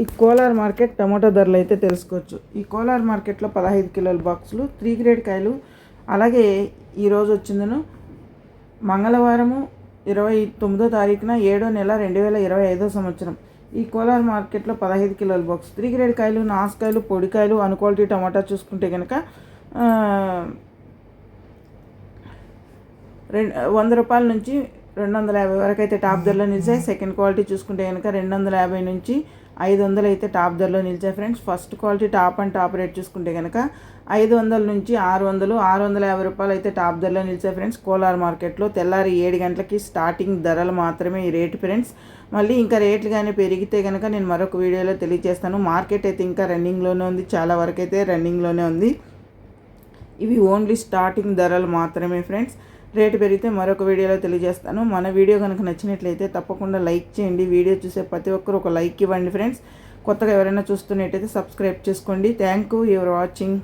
ఈ Kolar market tomato ధరలు అయితే తెలుసుకోవచ్చు. ఈ కోలార్ మార్కెట్లో పదహైదు కిలోల బాక్సులు త్రీ గ్రేడ్ కాయలు అలాగే ఈరోజు వచ్చిందను మంగళవారము ఇరవై తొమ్మిదో తారీఖున ఏడో నెల రెండు వేల ఇరవై ఐదో సంవత్సరం. ఈ కోలార్ మార్కెట్లో పదహైదు కిలోల బాక్స్ త్రీ గ్రేడ్ కాయలు నాసుకాయలు పొడికాయలు అన్ క్వాలిటీ టమాటా చూసుకుంటే కనుక రెండు వంద రూపాయల నుంచి రెండు వందల యాభై వరకు అయితే టాప్ ధరలో నిలిచాయి. సెకండ్ క్వాలిటీ చూసుకుంటే కనుక రెండు వందల యాభై నుంచి ఐదు వందలు అయితే టాప్ ధరలో నిలిచాయి friends. First quality top and top rate చూసుకుంటే కనుక ఐదు వందల నుంచి ఆరు వందలు ఆరు వందల యాభై రూపాయలు అయితే టాప్ ధరలో నిలిచాయి ఫ్రెండ్స్. కోలార్ మార్కెట్లో తెల్లారి ఏడు గంటలకి స్టార్టింగ్ ధరలు మాత్రమే ఈ రేటు ఫ్రెండ్స్. మళ్ళీ ఇంకా రేట్లు కానీ పెరిగితే కనుక నేను మరొక వీడియోలో తెలియజేస్తాను. మార్కెట్ అయితే ఇంకా రన్నింగ్లోనే ఉంది. చాలా వరకు అయితే రన్నింగ్లోనే ఉంది. ఇవి ఓన్లీ స్టార్టింగ్ ధరలు మాత్రమే ఫ్రెండ్స్. రేటు పెరిగితే మరొక వీడియోలో తెలియజేస్తాను. మన వీడియో కనుక నచ్చినట్లయితే తప్పకుండా లైక్ చేయండి. వీడియో చూసే ప్రతి ఒక్కరు ఒక లైక్ ఇవ్వండి ఫ్రెండ్స్. కొత్తగా ఎవరైనా చూస్తున్నట్టయితే సబ్స్క్రైబ్ చేసుకోండి. Thank you your watching.